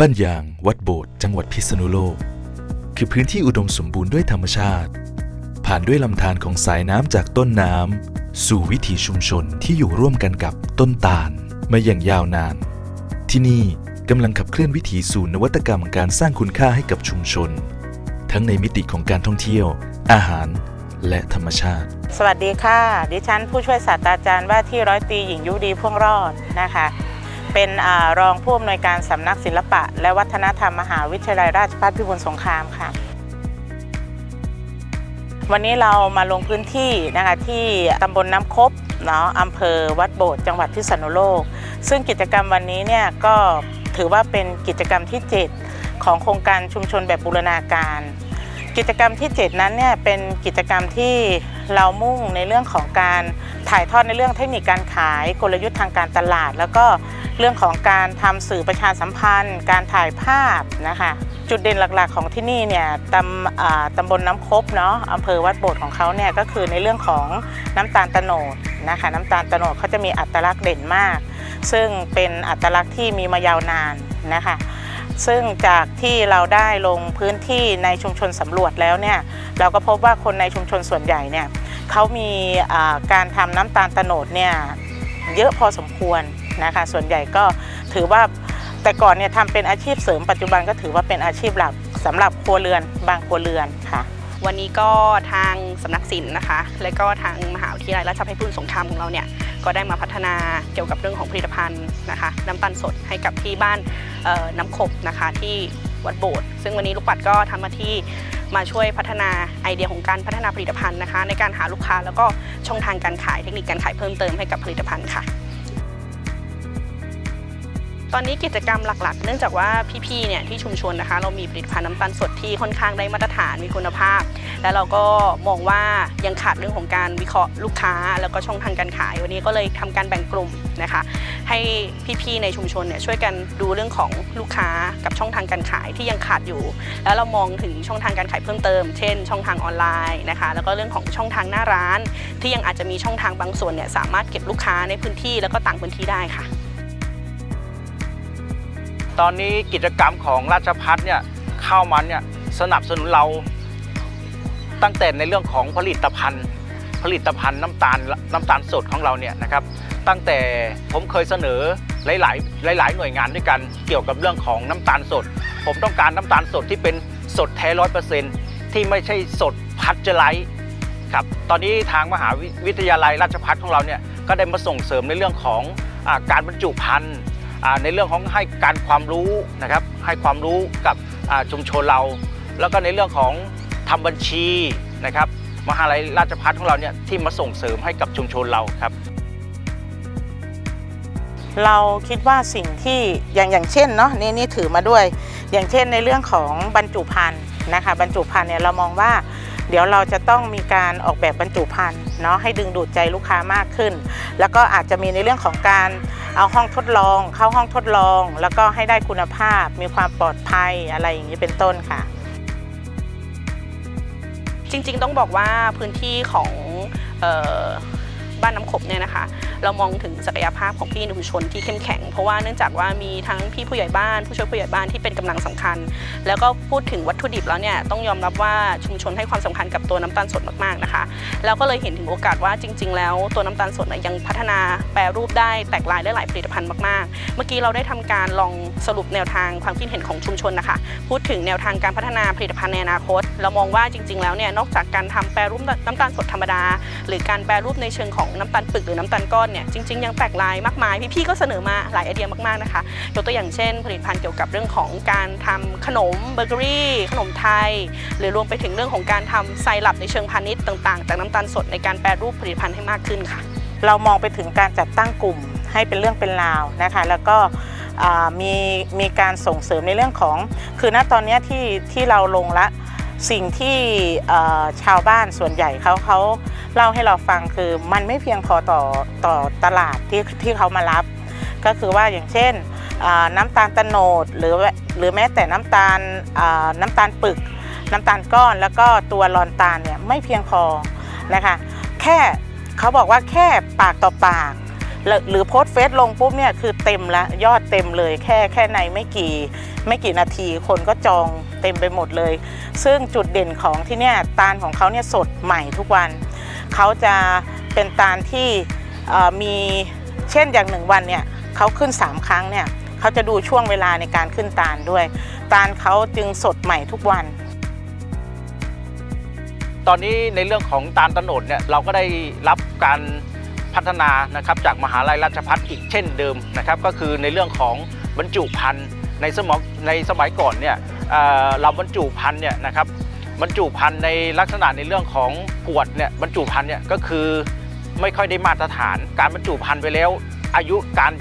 บ้านยาง วัดโบสถ์จังหวัดพิษณุโลก คือพื้นที่อุดมสมบูรณ์ด้วยธรรมชาติ ผ่านด้วยลำธารของสายน้ำจากต้นน้ำสู่วิถีชุมชนที่อยู่ร่วมกันกับต้นตาลมาอย่างยาวนาน ที่นี่กำลังขับเคลื่อนวิถีสู่นวัตกรรมการสร้างคุณค่าให้กับชุมชน ทั้งในมิติของการท่องเที่ยว อาหาร และธรรมชาติ สวัสดีค่ะ ดิฉันผู้ช่วยศาสตราจารย์ว่าที่ร้อยตรีหญิงยุดีพ่วงรอดนะคะ เป็นอรองผู้อำนวยการสำนักศิลปะ และวัฒนธรรมมหาวิทยาลัยราชภัฏพิบูลสงครามค่ะ วันนี้เรามาลงพื้นที่นะคะที่ตำบลน้ำคบเนาะอำเภอวัดโบสถ์จังหวัดพิษณุโลก ซึ่งกิจกรรมวันนี้เนี่ยก็ถือว่าเป็นกิจกรรมที่ 7 ของโครงการชุมชนแบบบูรณาการ กิจกรรมที่ 7 นั้นเนี่ยเป็นกิจกรรมที่เรามุ่งในเรื่องของการถ่ายทอดในเรื่องเทคนิคการขายกลยุทธ์ทางการตลาด แล้วก็ เรื่องของการทำสื่อประชาสัมพันธ์ การถ่ายภาพนะคะจุดเด่นหลักๆ ของที่นี่เนี่ยตำตำบลน้ำคบเนาะอำเภอวัดโบสถ์ของเขาเนี่ยก็คือในเรื่องของน้ำตาลตะโนดนะคะน้ำตาลตะโนดเขาจะมีอัตลักษณ์เด่นมาก ซึ่งเป็นอัตลักษณ์ที่มีมายาวนานนะคะซึ่งจากที่เราได้ลงพื้นที่ในชุมชนสำรวจแล้วเนี่ยเราก็พบว่าคนในชุมชนส่วนใหญ่เนี่ยเขามีการทำน้ำตาลโตโนดเนี่ยเยอะพอสมควร นะคะ ส่วนใหญ่ก็ถือว่าแต่ก่อนเนี่ยทำเป็นอาชีพเสริมปัจจุบันก็ถือว่าเป็นอาชีพหลักสำหรับครัวเรือนบางครัวเรือนค่ะ วันนี้ก็ทางสำนักศิลป์นะคะ และก็ทางมหาวิทยาลัยราชภัฏพิบูลสงครามของเราเนี่ย ก็ได้มาพัฒนาเกี่ยวกับเรื่องของผลิตภัณฑ์นะคะ น้ำตาลสดให้กับที่บ้านเอ่อน้ำขบนะคะที่วัดโบสถ์ซึ่งวันนี้ลูกปัดก็ทำหน้าที่มาช่วยพัฒนาไอเดียของการพัฒนาผลิตภัณฑ์นะคะ ในการหาลูกค้าแล้วก็ช่องทางการขายเทคนิคการขายเพิ่มเติมให้กับผลิตภัณฑ์ค่ะ ตอนนี้กิจกรรมหลักๆ เนื่องจากว่าพี่ๆเนี่ยที่ชุมชนนะคะ เรามีผลิตภัณฑ์น้ำตาลสดที่ค่อนข้างได้มาตรฐานมีคุณภาพ แล้วเราก็มองว่ายังขาดเรื่องของการวิเคราะห์ลูกค้า แล้วก็ช่องทางการขาย วันนี้ก็เลยทำการแบ่งกลุ่มนะคะ ให้พี่ๆในชุมชนเนี่ยช่วยกันดูเรื่องของลูกค้ากับช่องทางการขายที่ยังขาดอยู่ แล้วเรามองถึงช่องทางการขายเพิ่มเติม เช่น ช่องทางออนไลน์นะคะ แล้วก็เรื่องของช่องทางหน้าร้าน ที่ยังอาจจะมีช่องทางบางส่วนเนี่ยสามารถเก็บลูกค้าในพื้นที่แล้วก็ต่างพื้นที่ได้ค่ะ ตอนนี้กิจกรรมของราชพัฒเนี่ยเข้ามาเนี่ยสนับสนุนเราตั้งแต่ในเรื่องของผลิตภัณฑ์ ผลิตภัณฑ์น้ำตาลน้ำตาลสดของเราเนี่ยนะครับ ตั้งแต่ผมเคยเสนอหลายๆหลาย ๆ หน่วยงานด้วยกันเกี่ยวกับเรื่องของน้ำตาลสด ผมต้องการน้ำตาลสดที่เป็นสดแท้ร้อยเปอร์เซ็นต์ที่ไม่ใช่สดพัชจร์ไลท์ครับตอนนี้ทางมหาวิทยาลัยราชภัฏของเราเนี่ยก็ได้มาส่งเสริมในเรื่องของอการบรรจุภัณฑ์ ในเรื่องของให้การความรู้นะครับให้ความรู้กับชุมชนเรา แล้วก็ในเรื่องของทำบัญชีนะครับมหาลัยราชภัฏของเราเนี่ยที่มาส่งเสริมให้กับชุมชนเราครับ เราคิดว่าสิ่งที่อย่างอย่างเช่นเนาะนี่นี่ถือมาด้วย อย่างเช่นในเรื่องของบรรจุภัณฑ์นะคะบรรจุภัณฑ์เนี่ยเรามองว่า เดี๋ยวเราจะต้องมีการออกแบบบรรจุภัณฑ์ เนาะให้ดึงดูดใจลูกค้ามากขึ้น แล้วก็อาจจะมีในเรื่องของการเอาห้องทดลอง เข้าห้องทดลอง แล้วก็ให้ได้คุณภาพ มีความปลอดภัยอะไรอย่างนี้เป็นต้นค่ะ จริงๆต้องบอกว่าพื้นที่ของ บ้านน้ำขบเนี่ยนะคะ เรามองถึงศักยภาพของพี่ในชุมชนที่เข้มแข็ง เพราะว่าเนื่องจากว่ามีทั้งพี่ผู้ใหญ่บ้าน ผู้ช่วยผู้ใหญ่บ้านที่เป็นกำลังสำคัญ แล้วก็พูดถึงวัตถุดิบแล้วเนี่ยต้องยอมรับว่าชุมชนให้ความสำคัญกับตัวน้ำตาลสดมากๆนะคะแล้วก็เลยเห็นถึงโอกาสว่าจริง ๆ แล้วตัวน้ำตาลสดน่ะยังพัฒนาแปรรูปได้แตกลายได้หลายผลิตภัณฑ์มากๆ เมื่อกี้เราได้ทำการลองสรุปแนวทางความคิดเห็นของชุมชนนะคะ พูดถึงแนวทางการพัฒนาผลิตภัณฑ์ในอนาคต เรามองว่าจริง ๆ แล้วเนี่ยนอกจากการทำแปรรูปน้ำตาลสดธรรมดา หรือการแปรรูปในเชิงของน้ำตาลปึกหรือน้ำตาลก้อนเนี่ยจริง ๆ ยังแตกลายมากมายพี่ๆก็เสนอมาหลายไอเดียมากๆนะคะยกตัวอย่างเช่น ผลิตภัณฑ์เกี่ยวกับเรื่องของการทำขนมเบเกอรี่ ขนมไทย หรือรวมไปถึงเรื่องของการทำไซรัปในเชิงพาณิชย์ต่างๆ จากน้ำตาลสดในการแปรรูปผลิตภัณฑ์ให้มากขึ้นค่ะ เรามองไปถึงการจัดตั้งกลุ่มให้เป็นเรื่องเป็นราวนะคะ แล้วก็มีมีการส่งเสริมในเรื่องของ คือณตอนนี้ที่ที่เราลงละ สิ่งที่ชาวบ้านส่วนใหญ่เขาเขาเล่าให้เราฟังคือมันไม่เพียงพอต่อต่อตลาดที่ที่เขามารับ ก็คือว่าอย่างเช่นน้ำตาลตะโนดหรือหรือแม้แต่น้ำตาลน้ำตาลปึก น้ำตาลก้อนแล้วก็ตัวลอนตาลเนี่ยไม่เพียงพอนะคะแค่เขาบอกว่าแค่ปากต่อปาก หรือโพสเฟซลงปุ๊บเนี่ยคือเต็มละยอดเต็มเลยแค่แค่ในไม่กี่ไม่กี่นาทีคนก็จองเต็มไปหมดเลย ซึ่งจุดเด่นของที่เนี่ยตาลของเขาเนี่ยสดใหม่ทุกวันเขาจะเป็นตาลที่มีเช่นอย่างหนึ่งวันเนี่ยเขาขึ้น 3 ครั้งเนี่ยเขาจะดูช่วงเวลาในการขึ้นตาลด้วย ตาลเขาจึงสดใหม่ทุกวัน ตอนนี้ในเรื่องของตาลตะโนดเนี่ยเราก็ได้รับการ พัฒนานะครับจากมหาลัยราชภัฏอีกเช่นเดิมนะครับก็คือในเรื่องของบรรจุภัณฑ์ในสมองในสมัยก่อนเนี่ยเเราบรรจุภัณฑ์เนี่ยนะครับบรรจุภัณฑ์ในลักษณะในเรื่องของขวดเนี่ยบรรจุภัณฑ์เนี่ยก็คือไม่ค่อยได้มาตรฐาน การบรรจุภัณฑ์ไปแล้ว อายุการ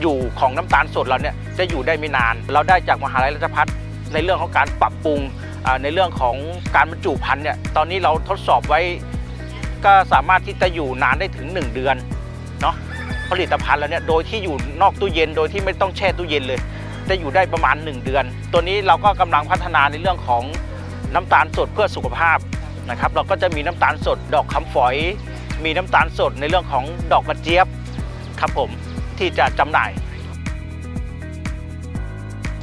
อยู่ของน้ำตาลสดเราเนี่ยจะอยู่ได้ไม่นาน เราได้จากมหาลัยราชภัฏในเรื่องของการปรับปรุงในเรื่องของการบรรจุภัณฑ์เนี่ยตอนนี้เราทดสอบไว้ ก็สามารถที่จะอยู่นานได้ถึง 1 เดือนเนาะผลิตภัณฑ์แล้วเนี่ยโดยที่อยู่นอกตู้เย็นโดยที่ไม่ต้องแช่ตู้เย็นเลย จะอยู่ได้ประมาณ 1 เดือน ตัวนี้เราก็กำลังพัฒนาในเรื่องของน้ำตาลสดเพื่อสุขภาพนะครับเราก็จะมีน้ำตาลสด ดอกคำฝอย มีน้ำตาลสดในเรื่องของดอกกระเจี๊ยบครับผมที่จะจำหน่าย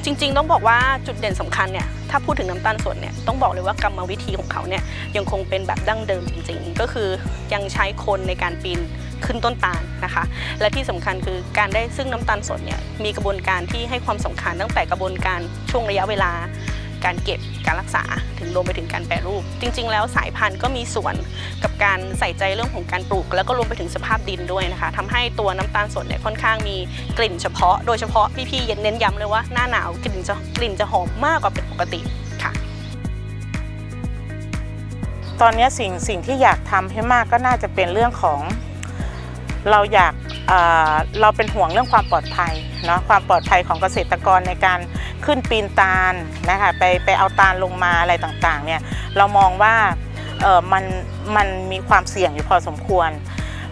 จริง ๆ ต้องบอกว่าจุดเด่นสำคัญเนี่ยถ้าพูดถึงน้ำตาลสดเนี่ยต้องบอกเลยว่ากรรมวิธีของเขาเนี่ยยังคงเป็นแบบดั้งเดิมจริง ๆ ก็คือยังใช้คนในการปีนขึ้นต้นตาลนะคะ และที่สำคัญคือการได้ซึ่งน้ำตาลสดเนี่ยมีกระบวนการที่ให้ความสำคัญตั้งแต่กระบวนการช่วงระยะเวลา การเก็บการรักษาถึงรวมไปถึงการแปรรูป จริง ๆ แล้วสายพันธุ์ก็มีส่วนกับการใส่ใจเรื่องของการปลูก แล้วก็รวมไปถึงสภาพดินด้วยนะคะทำให้ตัวน้ำตาลสดเนี่ยค่อนข้างมีกลิ่นเฉพาะ โดยเฉพาะพี่ๆเน้นย้ำเลยว่าหน้าหนาวกลิ่นจะกลิ่นจะหอมมากกว่าเป็นปกติค่ะตอนนี้สิ่งสิ่งที่อยากทำให้มากก็น่าจะเป็นเรื่องของ เราอยาก เราเป็นห่วงเรื่องความปลอดภัยเนาะความปลอดภัยของเกษตรกรในการขึ้นปีนตาลนะคะไปไปเอาตาลลงมาอะไรต่างๆเนี่ยเรามองว่าเออมันมันมีความเสี่ยงอยู่พอสมควร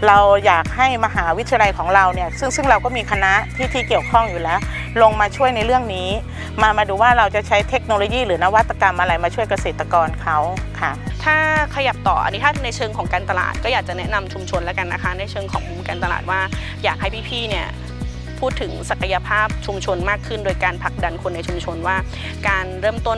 เราอยากให้มหาวิทยาลัยของเราเนี่ยซึ่งซึ่งเราก็มีคณะที่ที่เกี่ยวข้องอยู่แล้ว ลงมาช่วยในเรื่องนี้ มามาดูว่าเราจะใช้เทคโนโลยี หรือนวัตกรรมอะไรมาช่วยเกษตรกรเขาค่ะ ถ้าขยับต่ออันนี้ถ้าในเชิงของการตลาด ก็อยากจะแนะนำชุมชนแล้วกันนะคะ ในเชิงของมุมการตลาดว่าอยากให้พี่ๆเนี่ยพูดถึงศักยภาพชุมชนมากขึ้น โดยการผลักดันคนในชุมชนว่า การเริ่มต้น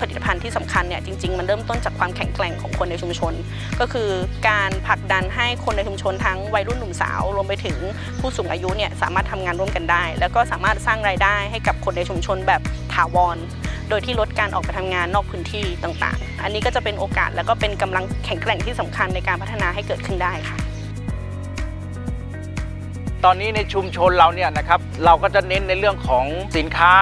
ผลิตภัณฑ์ที่สำคัญเนี่ยจริง ๆ มันเริ่มต้นจากความแข็งแกร่งของคนในชุมชน ก็คือการผลักดันให้คนในชุมชนทั้งวัยรุ่นหนุ่มสาวรวมไปถึงผู้สูงอายุเนี่ยสามารถทำงานร่วมกันได้ แล้วก็สามารถสร้างรายได้ให้กับคนในชุมชนแบบถาวร โดยที่ลดการออกไปทำงานนอกพื้นที่ต่างๆ อันนี้ก็จะเป็นโอกาสแล้วก็เป็นกำลังแข็งแกร่งที่สำคัญในการพัฒนาให้เกิดขึ้นได้ค่ะตอนนี้ในชุมชนเราเนี่ยนะครับเราก็จะเน้นในเรื่องของสินค้า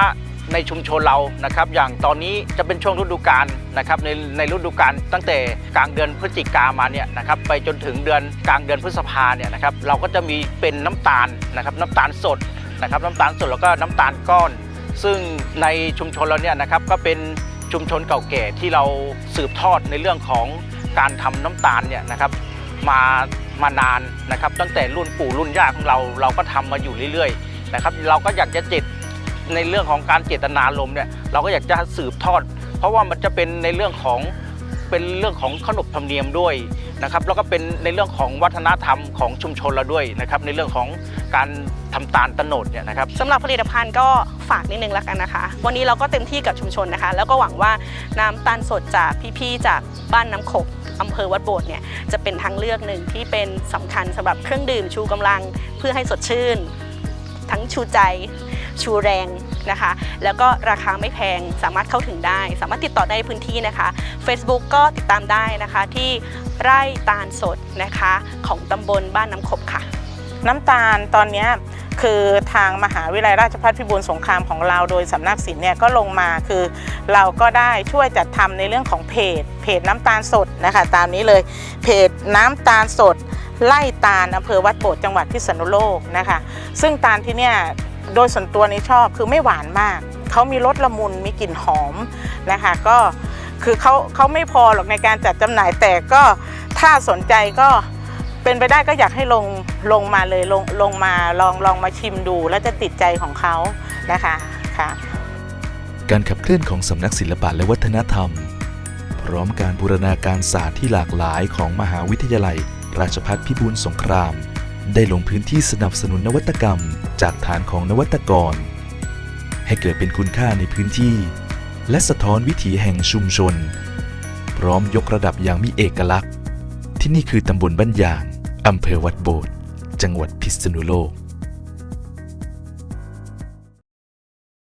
ในชุมชนเรานะครับ อย่างตอนนี้จะเป็นช่วงฤดูกาลนะครับในในฤดูกาลตั้งแต่กลางเดือนพฤศจิกามาเนี่ยนะครับไปจนถึงเดือนกลางเดือนพฤษภาเนี่ยนะครับเราก็จะมีเป็นน้ำตาลนะครับน้ำตาลสดนะครับน้ำตาลสดแล้วก็น้ำตาลก้อน ซึ่งในชุมชนเราเนี่ยนะครับก็เป็นชุมชนเก่าแก่ที่เราสืบทอดในเรื่องของการทำน้ำตาลเนี่ยนะครับมามานานนะครับตั้งแต่รุ่นปู่รุ่นย่าของเราเราก็ทำมาอยู่เรื่อยๆนะครับเราก็อยากจะเจต ในเรื่องของการเจตนารมณ์เนี่ยเราก็อยากจะสืบทอด เพราะว่ามันจะเป็นในเรื่องของเป็นเรื่องของขนบธรรมเนียมด้วยนะครับแล้วก็เป็นในเรื่องของวัฒนธรรมของชุมชนเราด้วยนะครับในเรื่องของการทำตาลตโนดเนี่ยนะครับสำหรับผลิตภัณฑ์ก็ฝากนิดนึงแล้วกันนะคะ วันนี้เราก็เต็มที่กับชุมชนนะคะ แล้วก็หวังว่าน้ำตาลสดจากพี่ๆจากบ้านน้ำขบอำเภอวัดโบสถ์เนี่ยจะเป็นทางเลือกหนึ่งที่เป็นสำคัญสำหรับเครื่องดื่มชูกำลังเพื่อให้สดชื่น ทั้งชูใจ ชูแรงนะคะ แล้วก็ราคาไม่แพงสามารถเข้าถึงได้ สามารถติดต่อได้ในพื้นที่นะคะ Facebook ก็ติดตามได้นะคะที่ไร่ตาลสดนะคะ ของตำบลบ้านน้ำขบค่ะ น้ำตาลตอนนี้คือทางมหาวิทยาลัยราชภัฏพิบูลสงครามของเราโดยสำนักศิลป์เนี่ยก็ลงมาคือ เราก็ได้ช่วยจัดทำในเรื่องของเพจ เพจน้ำตาลสดนะคะ ตามนี้เลยเพจน้ำตาลสดไล่ตาลอำเภอวัดโบสถ์จังหวัดพิษณุโลกนะคะ ซึ่งตาลที่เนี่ย โดยส่วนตัวนี้ชอบคือไม่หวานมาก เขามีรสละมุนมีกลิ่นหอมนะคะก็คือเขาเขาไม่พอหรอกในการจัดจำหน่ายแต่ก็ถ้าสนใจก็เป็นไปได้ก็อยากให้ลงลงมาเลยลงลงมาลองลองมาชิมดู แล้วจะติดใจของเขานะคะค่ะการขับเคลื่อนของสำนักศิลปะและวัฒนธรรม พร้อมการบูรณาการศาสตร์ที่หลากหลายของมหาวิทยาลัย ราชภัฏพิบูลสงคราม ได้ลงพื้นที่สนับสนุนนวัตกรรม จากฐานของนวัตกร ให้เกิดเป็นคุณค่าในพื้นที่ และสะท้อนวิถีแห่งชุมชน พร้อมยกระดับอย่างมีเอกลักษณ์ ที่นี่คือตำบลบ้านยางอำเภอวัดโบสถ์จังหวัดพิษณุโลก